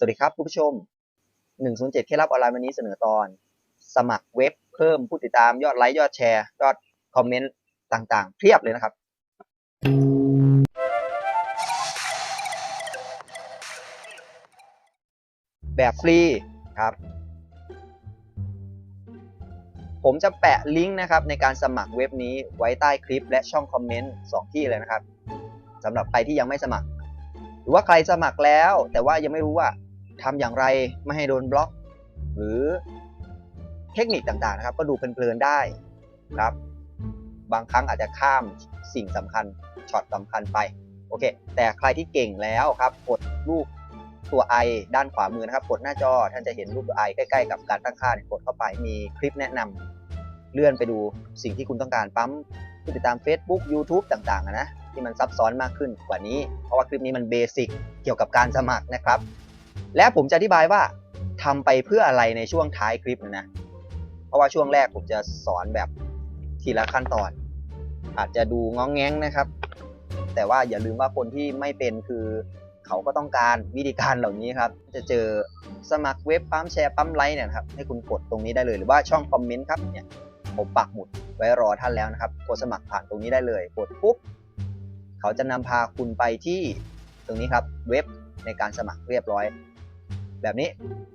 สวัสดีครับคุณผู้ชม 107เคล็ดลับออนไลน์วันนี้เสนอตอน สมัครเว็บเพิ่มผู้ติดตามยอดไลค์ยอดแชร์ยอดคอมเมนต์ต่างๆ เพียบเลยนะครับ แบบฟรีครับ ผมจะแปะลิงก์นะครับในการสมัครเว็บนี้ไว้ใต้คลิปและช่องคอมเมนต์สองที่เลยนะครับสำหรับใครที่ยังไม่สมัครหรือว่าใครสมัครแล้ว แต่ว่ายังไม่รู้ว่า ทำอย่างไรไม่ให้โดนบล็อก หรือเทคนิคต่างๆนะครับ ก็ดูเพลินๆได้ครับ บางครั้งอาจจะข้ามสิ่งสำคัญช็อตสำคัญไปโอเค แต่ใครที่เก่งแล้วครับกดรูปตัวไอด้านขวามือนะครับ กดหน้าจอท่านจะเห็นรูปตัวไอใกล้ๆ กับการตั้งค่าเนี่ยกดเข้าไปมีคลิปแนะนำเลื่อนไปดูสิ่งที่คุณต้องการปั๊มผู้ติดตาม Facebook YouTube ต่างๆนะที่มันซับซ้อนมากขึ้นกว่านี้ เพราะว่าคลิปนี้มันเบสิกเกี่ยวกับการสมัครนะครับ และผมจะอธิบายว่าทำไปเพื่ออะไรในช่วงท้ายคลิปนะนะ เพราะว่าช่วงแรกผมจะสอนแบบทีละขั้นตอน อาจจะดูง้องแง้งนะครับ แต่ว่าอย่าลืมว่าคนที่ไม่เป็นคือเขาก็ต้องการวิธีการเหล่านี้ครับ จะเจอสมัครเว็บปั๊มแชร์ปั๊มไลค์เนี่ยครับ ให้คุณกดตรงนี้ได้เลยหรือว่าช่องคอมเมนต์ครับเนี่ยผมปักหมุดไว้รอท่านแล้วนะครับ กดสมัครผ่านตรงนี้ได้เลย กดปุ๊บเขาจะนำพาคุณไปที่ตรงนี้ครับเว็บในการสมัครเรียบร้อย แบบนี้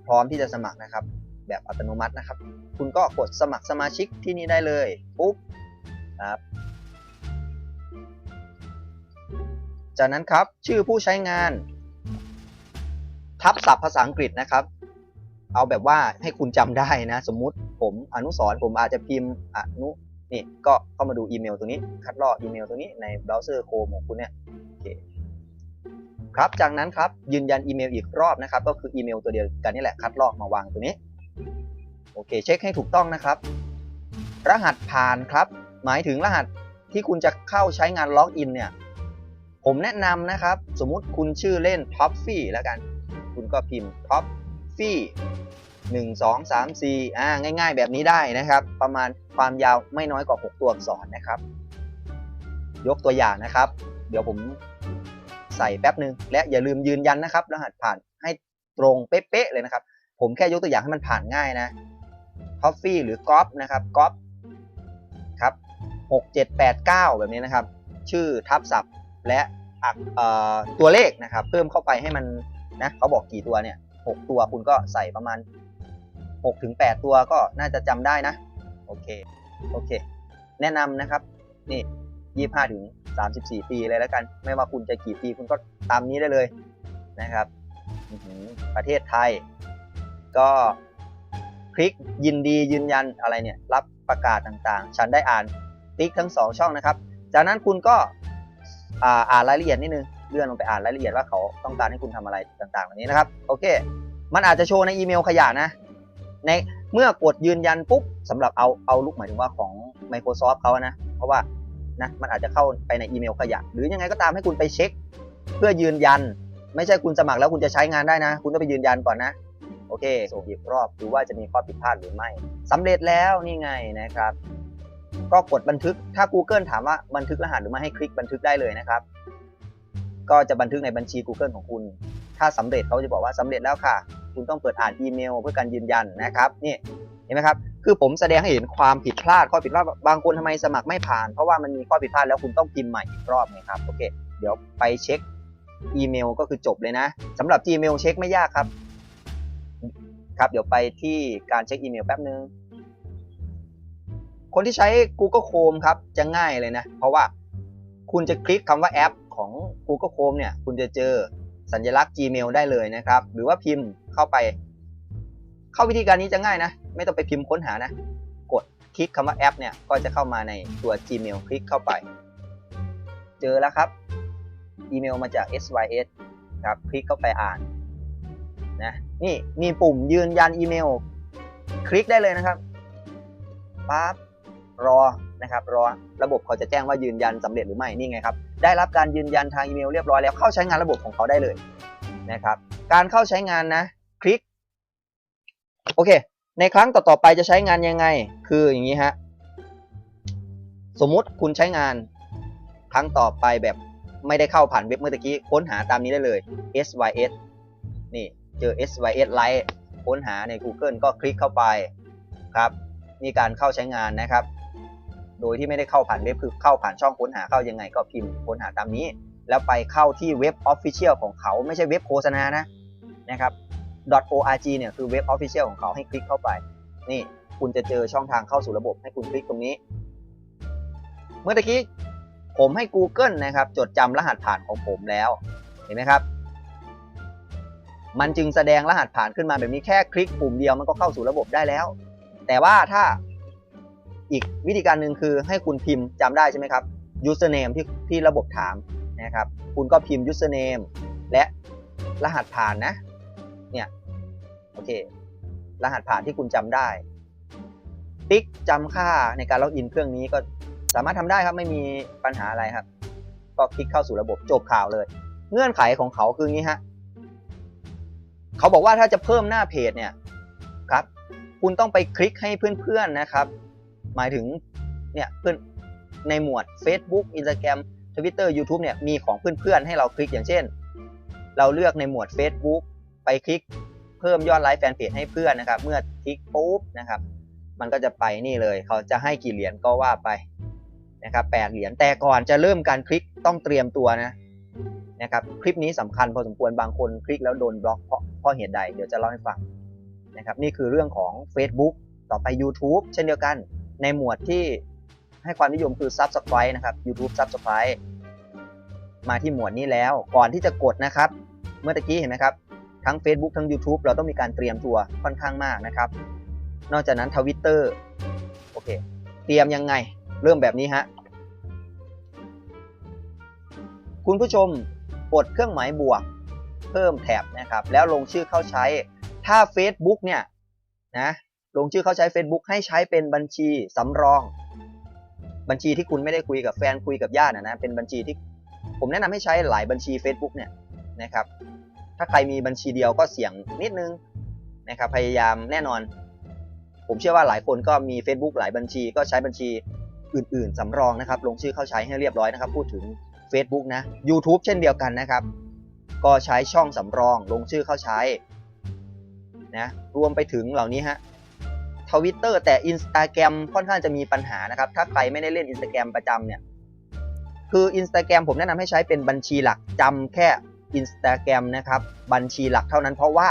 พร้อมที่จะสมัครนะครับ แบบอัตโนมัตินะครับ คุณก็กดสมัครสมาชิกที่นี่ได้เลยปุ๊บครับจากนั้นครับชื่อผู้ใช้งาน ทับศัพท์ภาษาอังกฤษนะครับ เอาแบบว่าให้คุณจำได้นะ สมมุติผมอนุสรผมอาจจะพิมพ์อนุนี่ก็เข้ามาดูอีเมลตัวนี้ คัดลอกอีเมลตัวนี้ในเบราว์เซอร์โคมของคุณเนี่ยโอเค ครับ จากนั้นครับยืนยันอีเมลอีกรอบนะครับ ก็คืออีเมลตัวเดียวกันนี่แหละคัดลอกมาวางตัวนี้ โอเค เช็คให้ถูกต้องนะครับ รหัสผ่านครับ หมายถึงรหัสที่คุณจะเข้าใช้งานล็อกอินเนี่ย ผมแนะนำนะครับ สมมุติคุณชื่อเล่น t o p f y แล้วกัน คุณก็พิมพ์ t o p f y 1 2 3 4อ่าง่าย ๆ แบบนี้ได้นะครับ ประมาณความยาวไม่น้อยกว่า 6 ตัวอักษรนะครับ ยกตัวอย่างนะครับ เดี๋ยวผม ใส่แป๊บหนึ่งและอย่าลืมยืนยันนะครับ รหัสผ่านให้ตรงเป๊ะๆเลยนะครับ ผมแค่ยกตัวอย่างให้มันผ่านง่ายนะ t o p f y หรือ g o p นะครับ g o p ครับ6789 แบบนี้นะครับ ชื่อทับศัพท์และตัวเลขนะครับ เพิ่มเข้าไปให้มันนะเขาบอกกี่ตัวเนี่ยหกตัวคุณก็ใส่ประมาณ6ถึง8ตัวก็น่าจะจำได้นะ โอเค โอเค แนะนำนะครับ นี่ 25ถึง 34 ปีเลยแล้วกัน ไม่ว่าคุณจะกี่ปีคุณก็ตามนี้ได้เลยนะครับอื้อหือประเทศไทย ก็คลิกยินดียืนยันอะไรเนี่ย รับประกาศต่างๆ ฉันได้อ่านติ๊กทั้งสองช่องนะครับ จากนั้นคุณก็อ่าอานรายละเอียดนิดนึงเลื่อนลงไปอ่านรายละเอียดว่าเขาต้องการให้คุณทำอะไรต่างๆแบบนี้นะครับ โอเค มันอาจจะโชว์ในอีเมลขยะนะ ในเมื่อกดยืนยันปุ๊บสำหรับเอาเอาลุกหมายถึงว่าของ Microsoft เขานะ เพราะว่า นะมันอาจจะเข้าไปในอีเมลขยะ หรือยังไงก็ตามให้คุณไปเช็ค เพื่อยืนยัน ไม่ใช่คุณสมัครแล้วคุณจะใช้งานได้นะ คุณต้องไปยืนยันก่อนนะโอเคส่งอีกรอบดูว่าจะมีข้อผิดพลาดหรือไม่สำเร็จแล้วนี่ไงนะครับ ก็กดบันทึกถ้า Google ถามว่าบันทึกรหัสหรือไม่ให้คลิกบันทึกได้เลยนะครับ ก็จะบันทึกในบัญชี Google ของคุณ ถ้าสำเร็จเขาจะบอกว่าสำเร็จแล้วค่ะ คุณต้องเปิดอ่านอีเมล เพื่อการยืนยันนะครับนี่เห็นไหมครับ คือผมแสดงให้เห็นความผิดพลาดข้อผิดพลาดบางคนทำไมสมัครไม่ผ่าน เพราะว่ามันมีข้อผิดพลาดแล้วคุณต้องพิมพ์ใหม่อีกรอบไงครับโอเค เดี๋ยวไปเช็คอีเมลก็คือจบเลยนะสำหรับ Gmail เช็คไม่ยากครับ ครับ เดี๋ยวไปที่การเช็คอีเมลแป๊บนึงคนที่ใช้ Google Chrome ครับจะง่ายเลยนะ เพราะว่าคุณจะคลิกคำว่าแอปของ Google Chrome เนี่ย คุณจะเจอสัญลักษณ์ Gmail ได้เลยนะครับ หรือว่าพิมพ์เข้าไป เข้าวิธีการนี้จะง่ายนะ ไม่ต้องไปพิมพ์ค้นหานะ กดคลิกคำว่าแอปเนี่ยก็จะเข้ามาในตัว Gmail คลิกเข้าไป เจอแล้วครับ อีเมลมาจาก SYS ครับคลิกเข้าไปอ่านนะนี่มีปุ่มยืนยันอีเมล คลิกได้เลยนะครับปั๊บรอนะครับรอระบบเขาจะแจ้งว่ายืนยันสำเร็จหรือไม่นี่ไงครับได้รับการยืนยันทางอีเมลเรียบร้อยแล้วเข้าใช้งานระบบของเขาได้เลยนะครับ การเข้าใช้งานนะ คลิก โอเค ในครั้งต่อๆไปจะใช้งานยังไง คืออย่างนี้ฮะ สมมุติคุณใช้งานครั้งต่อไปแบบไม่ได้เข้าผ่านเว็บเมื่อตะกี้ ค้นหาตามนี้ได้เลย SYS นี่เจอ SYS Lite ค้นหาใน Google ก็คลิกเข้าไปครับนี่การเข้าใช้งานนะครับ โดยที่ไม่ได้เข้าผ่านเว็บคือเข้าผ่านช่องค้นหาเข้ายังไงก็พิมพ์ค้นหาตามนี้ แล้วไปเข้าที่เว็บ Official ของเขาไม่ใช่เว็บโฆษณานะนะครับ .org เนี่ยคือเว็บ Official ของเขาให้คลิกเข้าไป นี่คุณจะเจอช่องทางเข้าสู่ระบบให้คุณคลิกตรงนี้ เมื่อตะกี้ผมให้ Google นะครับ จดจำรหัสผ่านของผมแล้ว เห็นไหมครับ มันจึงแสดงรหัสผ่านขึ้นมาแบบนี้แค่คลิกปุ่มเดียวมันก็เข้าสู่ระบบได้แล้ว แต่ว่าถ้าอีกวิธีการหนึ่งคือให้คุณพิมพ์จำได้ใช่ไหมครับ username ที่ที่ระบบถามนะครับ คุณก็พิมพ์ username และรหัสผ่านนะ เนี่ยโอเค รหัสผ่านที่คุณจำได้ ติ๊กจำค่าในการล็อกอินเครื่องนี้ก็สามารถทำได้ครับไม่มีปัญหาอะไรครับ ก็คลิกเข้าสู่ระบบจบข่าวเลย เงื่อนไขของเขาคืองนี้ฮะเขาบอกว่าถ้าจะเพิ่มหน้าเพจเนี่ยครับ คุณต้องไปคลิกให้เพื่อนๆนะครับ หมายถึงเนี่ยเพื่อนในหมวด Facebook Instagram Twitter YouTube เนี่ยมีของเพื่อนๆให้เราคลิกอย่างเช่น เราเลือกในหมวด Facebook ไปคลิกเพิ่มยอดไลค์แฟนเพจให้เพื่อนนะครับ เมื่อคลิกปุ๊บนะครับ มันก็จะไปนี่เลย เขาจะให้กี่เหรียญก็ว่าไปนะครับแปดเหรียญแต่ก่อนจะเริ่มการคลิกต้องเตรียมตัวนะนะครับคลิปนี้สำคัญพอสมควรบางคนคลิกแล้วโดนบล็อกเพราะเพราะเหตุใดเดี๋ยวจะเล่าให้ฟังนะครับนี่คือเรื่องของ Facebook ต่อไป YouTube เช่นเดียวกันในหมวดที่ให้ความนิยมคือ Subscribe นะครับ YouTube Subscribe มาที่หมวดนี้แล้วก่อนที่จะกดนะครับ เมื่อตะกี้เห็นไหมครับ ทั้ง Facebook ทั้ง YouTube เราต้องมีการเตรียมตัวค่อนข้างมากนะครับ นอกจากนั้นทวิตเตอร์โอเค เตรียมยังไง เริ่มแบบนี้ฮะ คุณผู้ชมกดเครื่องหมายบวก เพิ่มแท็บนะครับ แล้วลงชื่อเข้าใช้ ถ้า Facebook เนี่ยนะลงชื่อเข้าใช้ Facebook ให้ใช้เป็นบัญชีสำรอง บัญชีที่คุณไม่ได้คุยกับแฟนคุยกับญาตินะนะเป็นบัญชีที่ผมแนะนำให้ใช้หลายบัญชี Facebook เนี่ยนะครับ ถ้าใครมีบัญชีเดียวก็เสี่ยงนิดนึงนะครับพยายามแน่นอน ผมเชื่อว่าหลายคนก็มี Facebook หลายบัญชีก็ใช้บัญชีอื่น ๆสำรองนะครับ ลงชื่อเข้าใช้ให้เรียบร้อยนะครับ พูดถึง Facebook นะ YouTube เช่นเดียวกันนะครับ ก็ใช้ช่องสำรองลงชื่อเข้าใช้นะรวมไปถึงเหล่านี้ฮะทวิตเตอร์แต่ Instagram ค่อนข้างจะมีปัญหานะครับ ถ้าใครไม่ได้เล่น Instagram ประจำเนี่ย คือ Instagram ผมแนะนำให้ใช้เป็นบัญชีหลักจำแค่ Instagram นะครับบัญชีหลักเท่านั้นเพราะว่า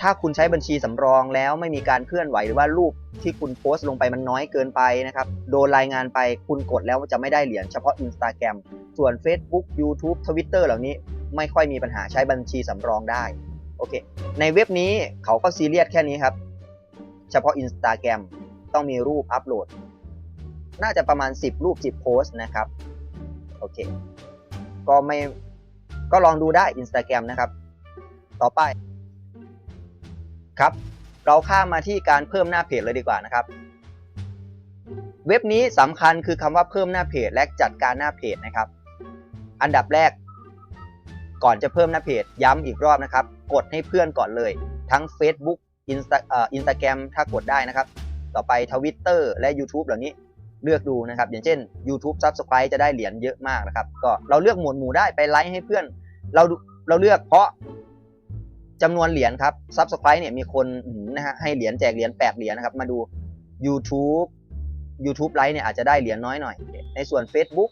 ถ้าคุณใช้บัญชีสำรองแล้วไม่มีการเคลื่อนไหวหรือว่ารูปที่คุณโพสต์ลงไปมันน้อยเกินไปนะครับ โดนรายงานไปคุณกดแล้วจะไม่ได้เหรียญเฉพาะ Instagram ส่วน Facebook YouTube Twitter เหล่านี้ไม่ค่อยมีปัญหาใช้บัญชีสำรองได้โอเคในเว็บนี้เขาก็ซีเรียสแค่นี้ครับ เฉพาะ Instagram ต้องมีรูปอัปโหลด น่าจะประมาณ 10 รูป 10 โพสต์นะครับโอเคก็ไม่ ก็ลองดูได้ Instagram นะครับ ต่อไปครับ เราข้ามมาที่การเพิ่มหน้าเพจเลยดีกว่านะครับ เว็บนี้สำคัญคือคำว่าเพิ่มหน้าเพจและจัดการหน้าเพจนะครับ อันดับแรก ก่อนจะเพิ่มหน้าเพจย้ำอีกรอบนะครับ กดให้เพื่อนก่อนเลย ทั้ง Facebook อ่อ Instagram ถ้ากดได้นะครับ ต่อไป Twitter และ YouTube เหล่านี้เลือกดูนะครับ อย่างเช่น YouTube Subscribe จะได้เหรียญเยอะมากนะครับ ก็เราเลือกหมวดหมู่ได้ไปไลค์ให้เพื่อน เราเราเลือกเพราะจำนวนเหรียญครับ Subscribe เนี่ยมีคนนะฮะให้เหรียญแจกเหรียญ8เหรียญนะครับ มาดู YouTube YouTube ไลค์เนี่ยอาจจะได้เหรียญน้อยหน่อย ในส่วน Facebook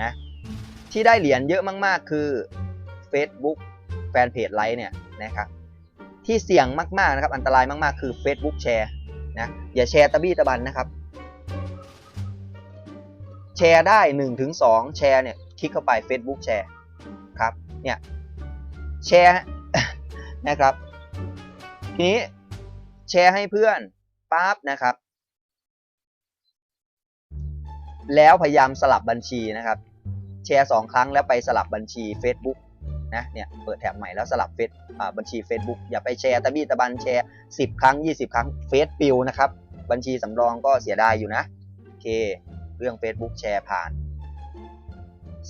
นะที่ได้เหรียญเยอะมาก ๆ คือ Facebook แฟนเพจไลค์เนี่ยนะครับที่เสี่ยงมาก ๆ นะครับ อันตรายมาก ๆ คือ Facebook แชร์นะอย่าแชร์ตะบี้ตะบันนะครับ แชร์ได้1ถึง2แชร์เนี่ยคลิกเข้าไป Facebook แชร์ เนี่ยแชร์นะครับทีนี้แชร์ให้เพื่อนปั๊บนะครับ แล้วพยายามสลับบัญชีนะครับ แชร์สองครั้งแล้วไปสลับบัญชี Facebook นะเนี่ยเปิดแถบใหม่แล้วสลับเฟซบัญชี Facebook อย่าไปแชร์ตะบี้ตะบันแชร์ 10 ครั้ง 20 ครั้งเฟซปิวนะครับ บัญชีสำรองก็เสียดายอยู่นะ โอเค เรื่อง Facebook แชร์ผ่าน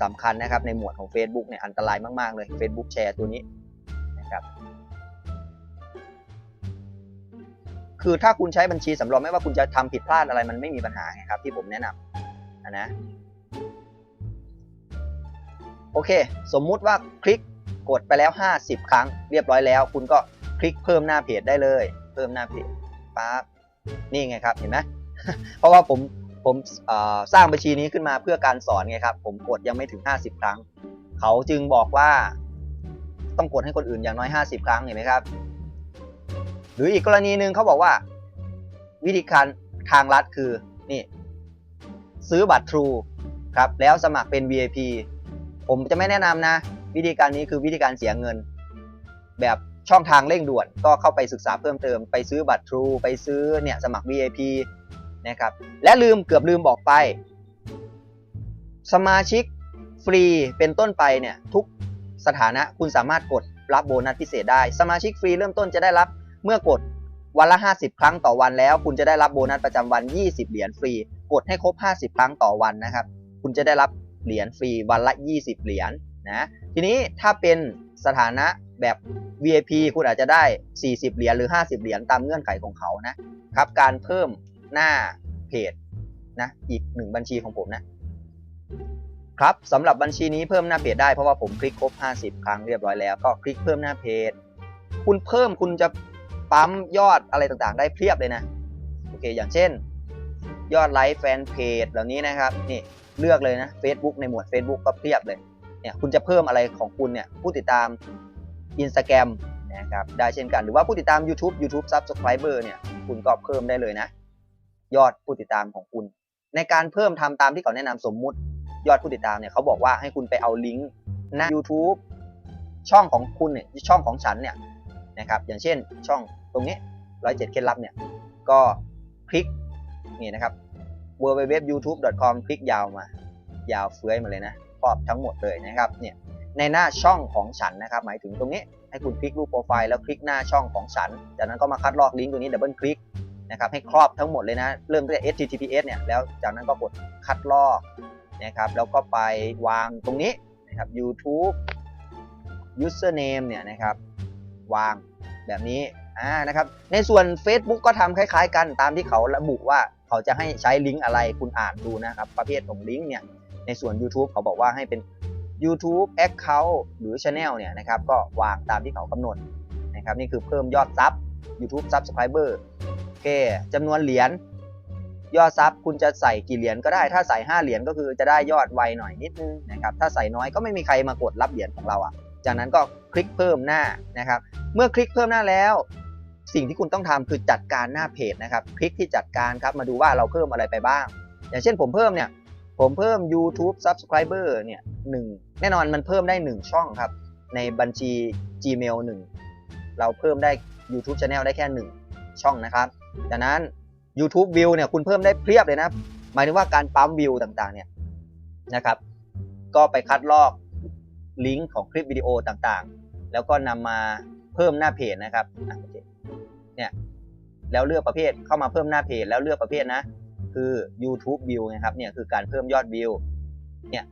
สำคัญนะครับในหมวดของ Facebook เนี่ยอันตรายมาก ๆ เลย Facebook แชร์ตัวนี้นะครับคือถ้าคุณใช้บัญชีสำรองไม่ว่าคุณจะทำผิดพลาดอะไรมันไม่มีปัญหาไงครับที่ผมแนะนำนะนะโอเค สมมุติว่าคลิกกดไปแล้ว 50 ครั้งเรียบร้อยแล้ว คุณก็คลิกเพิ่มหน้าเพจได้เลย เพิ่มหน้าเพจปั๊บนี่ไงครับเห็นไหมเพราะว่าผม ผมสร้างบัญชีนี้ขึ้นมาเพื่อการสอนไงครับ ผมกดยังไม่ถึง 50 ครั้ง เขาจึงบอกว่าต้องกดให้คนอื่นอย่างน้อย 50 ครั้งเห็นไหมครับ หรืออีกกรณีหนึ่งเขาบอกว่า วิธีการทางลัดคือนี่ซื้อบัตร True ครับแล้วสมัครเป็น VIP ผมจะไม่แนะนำนะ วิธีการนี้คือวิธีการเสียเงิน แบบช่องทางเร่งด่วนก็เข้าไปศึกษาเพิ่มเติม ไปซื้อบัตร True ไปซื้อเนี่ยสมัคร VIP นะครับ และลืมเกือบลืมบอกไป สมาชิกฟรีเป็นต้นไปเนี่ยทุกสถานะคุณสามารถกดรับโบนัสพิเศษได้ สมาชิกฟรีเริ่มต้นจะได้รับเมื่อกดวันละ 50 ครั้งต่อวันแล้ว คุณจะได้รับโบนัสประจำวัน 20 เหรียญฟรี กดให้ครบ 50 ครั้งต่อวันนะครับ คุณจะได้รับเหรียญฟรีวันละ 20 เหรียญนะทีนี้ถ้าเป็นสถานะแบบ VIP คุณอาจจะได้ 40 เหรียญหรือ 50 เหรียญตามเงื่อนไขของเขานะครับการเพิ่ม หน้าเพจนะอีกหนึ่งบัญชีของผมนะครับสำหรับบัญชีนี้เพิ่มหน้าเพจได้เพราะว่าผมคลิกครบ 50 ครั้งเรียบร้อยแล้วก็คลิกเพิ่มหน้าเพจ คุณเพิ่มคุณจะปั๊มยอดอะไรต่างๆ ได้เพียบเลยนะโอเคอย่างเช่น ยอดไลค์แฟนเพจเหล่านี้นะครับนี่เลือกเลยนะ Facebook ในหมวด Facebook ก็เพียบเลยเนี่ยคุณจะเพิ่มอะไรของคุณเนี่ยผู้ติดตาม Instagram นะครับได้เช่นกันหรือว่าผู้ติดตาม YouTube YouTube Subscriber เนี่ยคุณก็เพิ่มได้เลยนะ ยอดผู้ติดตามของคุณ ในการเพิ่มทำตามที่เขาแนะนำสมมุติ ยอดผู้ติดตามเนี่ยเขาบอกว่าให้คุณไปเอาลิงก์หน้า YouTube ช่องของคุณเนี่ยช่องของฉันเนี่ยนะครับอย่างเช่นช่องตรงนี้ร้อยเจ็ดเคล็ดลับเนี่ยก็คลิกนี่นะครับ www.youtube.com คลิกยาวมา ยาวเฟื้อยมาเลยนะครอบทั้งหมดเลยนะครับเนี่ยในหน้าช่องของฉันนะครับ หมายถึงตรงนี้ให้คุณคลิกรูปโปรไฟล์แล้วคลิกหน้าช่องของฉัน จากนั้นก็มาคัดลอกลิงก์ตัวนี้ดับเบิลคลิก นะครับให้ครอบทั้งหมดเลยนะ เริ่มตั้งแต่ https เนี่ยแล้วจากนั้นก็กดคัดลอกนะครับแล้วก็ไปวางตรงนี้นะครับ YouTube username เนี่ยนะครับวางแบบนี้อ่านะครับในส่วน Facebook ก็ทำคล้ายๆ กันตามที่เขาระบุว่าเขาจะให้ใช้ลิงก์อะไรคุณอ่านดูนะครับ ประเภทของลิงก์เนี่ยในส่วน YouTube เขาบอกว่าให้เป็น YouTube Account หรือ Channel เนี่ยนะครับก็วางตามที่เขากำหนดนะครับนี่คือเพิ่มยอดซับ YouTube Subscriber คจำนวนเหรียญยอดซับคุณจะใส่กี่เหรียญก็ได้ถ้าใส่ 5 เหรียญก็คือจะได้ยอดไวหน่อยนิดนึงนะครับถ้าใส่น้อยก็ไม่มีใครมากดรับเหรียญของเราอะ จากนั้นก็คลิกเพิ่มหน้านะครับ เมื่อคลิกเพิ่มหน้าแล้ว สิ่งที่คุณต้องทำคือจัดการหน้าเพจนะครับ คลิกที่จัดการครับมาดูว่าเราเพิ่มอะไรไปบ้าง อย่างเช่นผมเพิ่มเนี่ยผมเพิ่ม YouTube Subscriber เนี่ยหนึ่งแน่นอนมันเพิ่มได้ 1 ช่องครับ ในบัญชี Gmail 1 เราเพิ่มได้ YouTube Channel ได้แค่ 1 ช่องนะครับ จากนั้น YouTube View เนี่ยคุณเพิ่มได้เพียบเลยนะ หมายถึงว่าการปั๊มวิวต่างๆเนี่ยนะครับ ก็ไปคัดลอกลิงก์ของคลิปวิดีโอต่างๆ แล้วก็นำมาเพิ่มหน้าเพจนะครับเเนี่ยแล้วเลือกประเภทเข้ามาเพิ่มหน้าเพจแล้วเลือกประเภทนะ คือ YouTube View นะครับเนี่ยคือการเพิ่มยอดวิวเนี่ย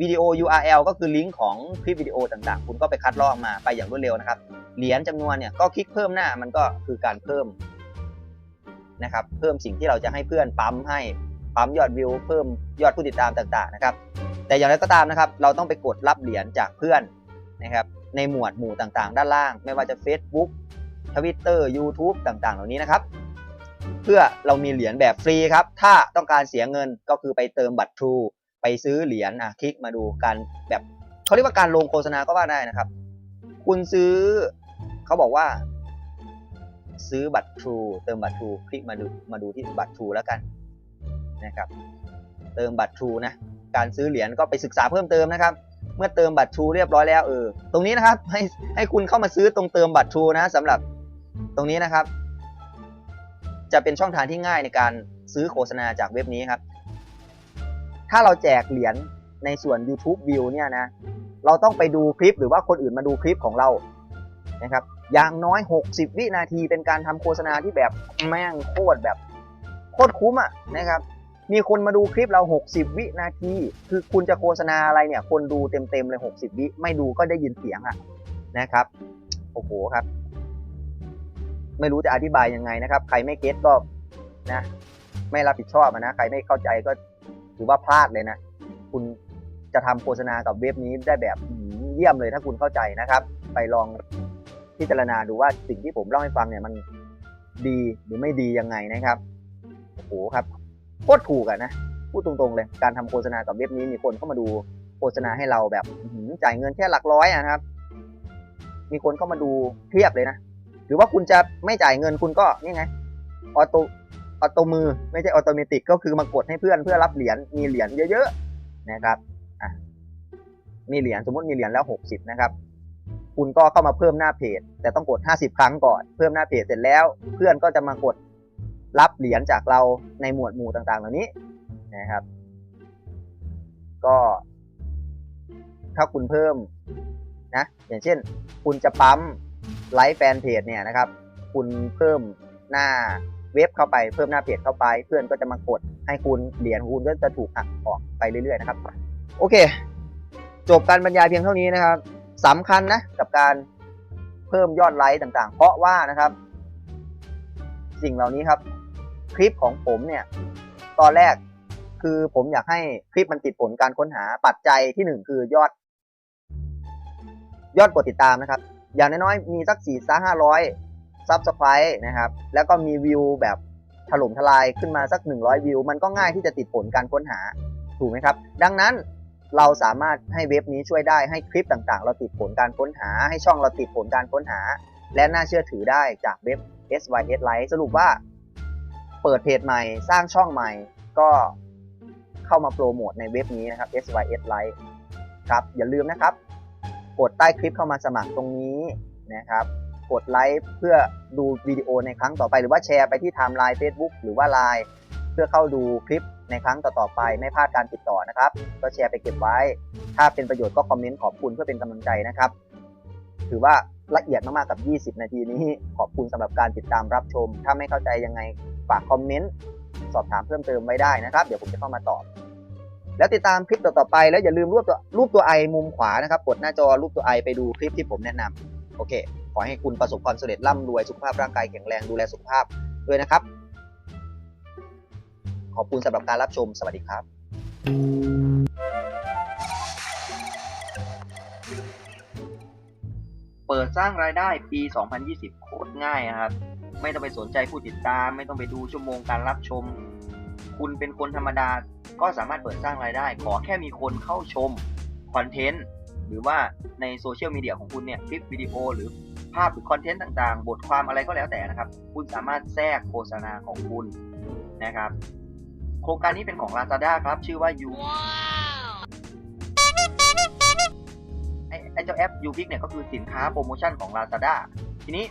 วิดีโอ URL ก็คือลิงก์ของคลิปวิดีโอต่างๆ คุณก็ไปคัดลอกมาไปอย่างรวดเร็วนะครับ เหรียญจำนวนเนี่ยก็คลิกเพิ่มหน้ามันก็คือการเพิ่ม นะครับเพิ่มสิ่งที่เราจะให้เพื่อนปั๊มให้ปั๊มยอดวิวเพิ่มยอดผู้ติดตามต่างๆนะครับแต่อย่างไรก็ตามนะครับ เราต้องไปกดรับเหรียญจากเพื่อนนะครับในหมวดหมู่ต่างๆ ด้านล่าง ไม่ว่าจะ Facebook Twitter YouTube ต่างๆ เหล่านี้นะครับ เพื่อเรามีเหรียญแบบฟรีครับ ถ้าต้องการเสียเงินก็คือไปเติมบัตร True ไปซื้อเหรียญอะคลิกมาดูการแบบเขาเรียกว่าการลงโฆษณาก็ว่าได้นะครับ คุณซื้อเขาบอกว่า ซื้อบัตร True เติมบัตร True คลิกมาดูมาดูที่บัตร True แล้วกันนะครับเติมบัตร True นะการซื้อเหรียญก็ไปศึกษาเพิ่มเติมนะครับ เมื่อเติมบัตร True เรียบร้อยแล้วเออตรงนี้นะครับให้ให้คุณเข้ามาซื้อตรงเติมบัตร True นะสำหรับตรงนี้นะครับ จะเป็นช่องทางที่ง่ายในการซื้อโฆษณาจากเว็บนี้ครับ ถ้าเราแจกเหรียญในส่วน YouTube View เนี่ยนะเราต้องไปดูคลิปหรือว่าคนอื่นมาดูคลิปของเรานะครับ อย่างน้อย 60 วินาทีเป็นการทำโฆษณาที่แบบแม่งโคตรแบบโคตรคุ้มอะนะครับ มีคนมาดูคลิปเรา 60 วินาที คือคุณจะโฆษณาอะไรเนี่ย คนดูเต็มๆเลย 60 วิไม่ดูก็ได้ยินเสียงอะนะครับ โอ้โหครับ ไม่รู้จะอธิบายยังไงนะครับ ใครไม่เก็ตก็นะ ไม่รับผิดชอบนะ ใครไม่เข้าใจก็ถือว่าพลาดเลยนะ คุณจะทำโฆษณากับเว็บนี้ได้แบบเยี่ยมเลยถ้าคุณเข้าใจนะครับ ไปลอง พิจารณาดูว่าสิ่งที่ผมเล่าให้ฟังเนี่ยมันดีหรือไม่ดียังไงนะครับโอ้โหครับโคตรถูกอะนะพูดตรงๆเลยการทำโฆษณากับเว็บนี้มีคนเข้ามาดูโฆษณาให้เราแบบจ่ายเงินแค่หลักร้อยอะนะครับ มีคนเข้ามาดูเพียบเลยนะหรือว่าคุณจะไม่จ่ายเงินคุณก็นี่ไงออโตออโตมือไม่ใช่ออโตเมติกก็คือมากดให้เพื่อนเพื่อรับเหรียญมีเหรียญเยอะๆนะครับอะมีเหรียญสมมติมีเหรียญแล้วหกสิบนะครับ คุณก็เข้ามาเพิ่มหน้าเพจ แต่ต้องกดห้าสิบครั้งก่อน เพิ่มหน้าเพจเสร็จแล้ว เพื่อนก็จะมากดรับเหรียญจากเราในหมวดหมู่ต่างๆ เหล่านี้นะครับ ก็ ถ้าคุณเพิ่มนะ อย่างเช่น คุณจะปั๊มไลฟ์แฟนเพจเนี่ยนะครับ คุณเพิ่มหน้าเว็บเข้าไปเพิ่มหน้าเพจเข้าไป เพื่อนก็จะมากดให้คุณเหรียญคุณก็จะถูกหักออกไปเรื่อยๆนะครับ โอเค จบการบรรยายเพียงเท่านี้นะครับ สำคัญนะกับการเพิ่มยอดไลค์ต่างๆ เพราะว่านะครับ สิ่งเหล่านี้ครับ คลิปของผมเนี่ย ตอนแรกคือผมอยากให้คลิปมันติดผลการค้นหาปัจจัยที่หนึ่งคือยอด ยอดกดติดตามนะครับ อย่างน้อยๆมีสักสี่ห้าร้อยซับสไครต์นะครับ แล้วก็มีวิวแบบถล่มทลายขึ้นมาสัก 100 วิว มันก็ง่ายที่จะติดผลการค้นหาถูกไหมครับ ดังนั้น เราสามารถให้เว็บนี้ช่วยได้ให้คลิปต่างๆ เราติดผลการค้นหา ให้ช่องเราติดผลการค้นหา และน่าเชื่อถือได้จากเว็บ SYS Lite สรุปว่า เปิดเพจใหม่สร้างช่องใหม่ก็เข้ามาโปรโมทในเว็บนี้นะครับ SYS Lite ครับอย่าลืมนะครับ กดใต้คลิปเข้ามาสมัครตรงนี้นะครับ กดไลค์เพื่อดูวิดีโอในครั้งต่อไปหรือว่าแชร์ไปที่ไทม์ไลน์ Facebook หรือว่า Line พื่อเข้าดูคลิปในครั้งต่อๆไปไม่พลาดการติดต่อนะครับ ก็แชร์ไปเก็บไว้ ถ้าเป็นประโยชน์ก็คอมเมนต์ขอบคุณเพื่อเป็นกำลังใจนะครับ ถือว่าละเอียดมากๆกับ 20 นาทีนี้ ขอบคุณสำหรับการติดตามรับชม ถ้าไม่เข้าใจยังไงฝากคอมเมนต์สอบถามเพิ่มเติมไว้ได้นะครับ เดี๋ยวผมจะเข้ามาตอบ แล้วติดตามคลิปต่อๆไปแล้วอย่าลืมรูปตัวรูปตัวไอมุมขวานะครับ กดหน้าจอรูปตัวไอไปดูคลิปที่ผมแนะนำโอเค ขอให้คุณประสบความสำเร็จร่ำรวยสุขภาพร่างกายแข็งแรงดูแลสุขภาพด้วยนะครับ ขอบคุณสำหรับการรับชม สวัสดีครับเปิดสร้างรายได้ปี 2020 โคตรง่ายนะครับ ไม่ต้องไปสนใจผู้ติดตาม ไม่ต้องไปดูชั่วโมงการรับชม คุณเป็นคนธรรมดาก็สามารถเปิดสร้างรายได้ ขอแค่มีคนเข้าชมคอนเทนต์หรือว่าในโซเชียลมีเดียของคุณเนี่ยคลิปวิดีโอหรือภาพหรือคอนเทนต์ต่างๆ บทความอะไรก็แล้วแต่นะครับ คุณสามารถแทรกโฆษณาของคุณนะครับ โครงการนี้เป็นของ Lazada ครับ ชื่อว่า U ไอ้ไอ้เจ้าแอป u p i c เนี่ยก็คือสินค้าโปรโมชั่นของ Lazada ทีนี้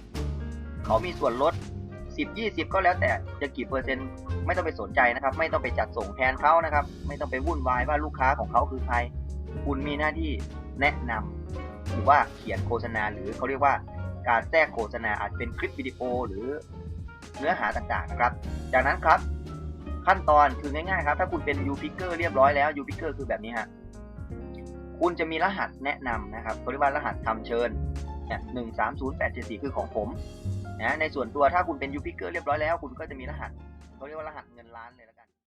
เขามีส่วนลด 10 20 ก็แล้วแต่จะกี่เปอร์เซ็นต์ไม่ต้องไปสนใจนะครับ ไม่ต้องไปจัดส่งแทนเขานะครับ ไม่ต้องไปวุ่นวายว่าลูกค้าของเขาคือใคร คุณมีหน้าที่แนะนำหรือว่าเขียนโฆษณา หรือเขาเรียกว่าการแทรกโฆษณาอาจเป็นคลิปวิดีโอหรือเนื้อหาต่างๆนะครับ จากนั้นครับ ขั้นตอนคือง่ายๆครับ ถ้าคุณเป็น u p i c k e r เรียบร้อยแล้ว u p i c k e r คือแบบนี้ฮะคุณจะมีรหัสแนะนำนะครับเขาเรียกว่ารหัสทำเชิญเนี่ยหนึ่งสามศูนย์แปดเจ็ดสี่คือของผมนะในส่วนตัวถ้าคุณเป็น u p i c k e r เรียบร้อยแล้ว คุณก็จะมีรหัสเขาเรียกว่ารหัสเงินล้านเลยละกัน